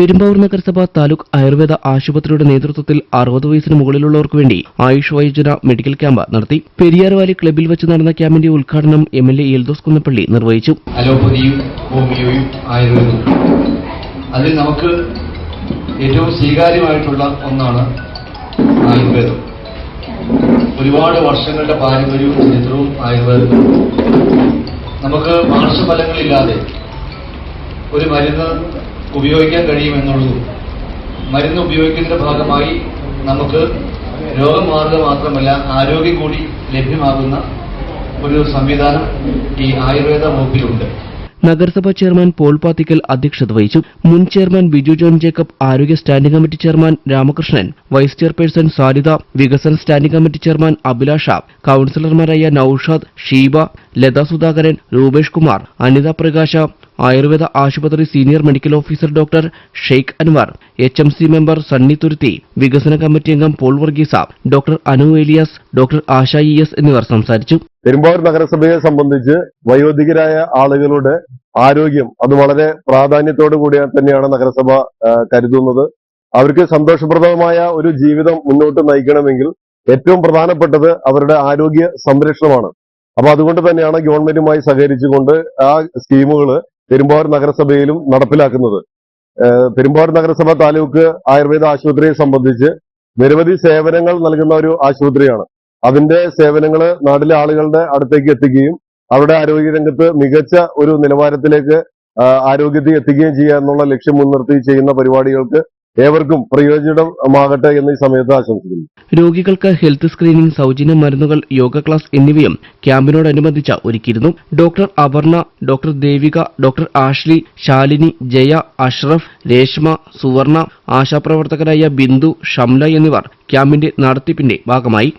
Perumbavoor നഗരസഭ താലൂക്ക് ആയുർവേദ ആശുപത്രിയുടെ നേതൃത്വത്തിൽ അറുപത് വയസ്സിന് മുകളിലുള്ളവർക്ക് വേണ്ടി ആയുഷ് വൈദ്യന മെഡിക്കൽ ക്യാമ്പ് നടത്തി പെരിയാർവാലി ക്ലബിൽ വെച്ച് നടന്ന ക്യാമ്പിന്റെ ഉദ്ഘാടനം M L A Eldhose Kunnappilly നിർവഹിച്ചു. അതിൽ നമുക്ക് ഏറ്റവും സ്വീകാര്യമായിട്ടുള്ള ഒന്നാണ് ആയുർവേദം. ഒരുപാട് വർഷങ്ങളുടെ പാരമ്പര്യവും ചരിത്രവും ആയുർവേദം. നമുക്ക് മാർഷഫലങ്ങളില്ലാതെ ഒരു മരുന്ന് ഉപയോഗിക്കാൻ കഴിയുമെന്നുള്ളതും മരുന്ന് ഉപയോഗിക്കുന്നതിന്റെ ഭാഗമായി നമുക്ക് രോഗം മാറുക മാത്രമല്ല ആരോഗ്യം കൂടി ലഭ്യമാകുന്ന ഒരു സംവിധാനം ഈ ആയുർവേദ വകുപ്പിലുണ്ട്. നഗരസഭാ ചെയർമാൻ പോൾ പാത്തിക്കൽ അധ്യക്ഷത വഹിച്ചു. മുൻ ചെയർമാൻ ബിജു ജോൺ ജേക്കബ് ആരോഗ്യ standing committee chairman Ramakrishnan vice chairperson Saritha വികസന സ്റ്റാൻഡിംഗ് കമ്മിറ്റി ചെയർമാൻ അഭിലാഷ കൌൺസിലർമാരായ നൌഷാദ് ഷീബ ലത സുധാകരൻ രൂപേഷ് കുമാർ അനിത പ്രകാശ ആയുർവേദ ആശുപത്രി senior medical officer doctor Sheikh Anwar H M C member Sunny Thuruthy വികസന കമ്മിറ്റി അംഗം Paul Varghese doctor Anu Eliyas doctor Asha E S എന്നിവർ സംസാരിച്ചു. പെരുമ്പാവൂർ നഗരസഭയെ സംബന്ധിച്ച് വയോധികരായ ആളുകളുടെ ആരോഗ്യം അത് വളരെ പ്രാധാന്യത്തോടു കൂടി തന്നെയാണ് നഗരസഭ കരുതുന്നത്. അവർക്ക് സന്തോഷപ്രദമായ ഒരു ജീവിതം മുന്നോട്ട് നയിക്കണമെങ്കിൽ ഏറ്റവും പ്രധാനപ്പെട്ടത് അവരുടെ ആരോഗ്യ സംരക്ഷണമാണ്. അപ്പൊ അതുകൊണ്ട് തന്നെയാണ് ഗവൺമെന്റുമായി സഹകരിച്ചുകൊണ്ട് ആ സ്കീമുകൾ പെരുമ്പാവൂർ നഗരസഭയിലും നടപ്പിലാക്കുന്നത്. പെരുമ്പാവൂർ നഗരസഭ താലൂക്ക് ആയുർവേദ ആശുപത്രിയെ സംബന്ധിച്ച് നിരവധി സേവനങ്ങൾ നൽകുന്ന ഒരു ആശുപത്രിയാണ്. അതിന്റെ സേവനങ്ങൾ നാട്ടിലെ ആളുകളുടെ അടുത്തേക്ക് എത്തിക്കുകയും അവരുടെ ആരോഗ്യ ആരോഗ്യരംഗത്ത് മികച്ച ഒരു നിലവാരത്തിലേക്ക് ആരോഗ്യത്തെ എത്തിക്കുകയും ചെയ്യുക എന്നുള്ള ലക്ഷ്യം മുൻനിർത്തി ചെയ്യുന്ന പരിപാടികൾക്ക് ഏവർക്കും പ്രയോജനമാകട്ടെ എന്ന് ഈ സമയത്ത് ആശംസിക്കുന്നു. രോഗികൾക്ക് ഹെൽത്ത് സ്ക്രീനിംഗ് സൗജന്യ മരുന്നുകൾ യോഗ ക്ലാസ് എന്നിവയും ക്യാമ്പിനോടനുബന്ധിച്ച് ഒരുക്കിയിരുന്നു. Doctor Aparna doctor Devika doctor Ashley Shalini Jaya Ashraf Reshma Suvarna ആശാപ്രവർത്തകരായ Bindu Shamla എന്നിവർ ക്യാമ്പിന്റെ നടത്തിപ്പിന്റെ ഭാഗമായി.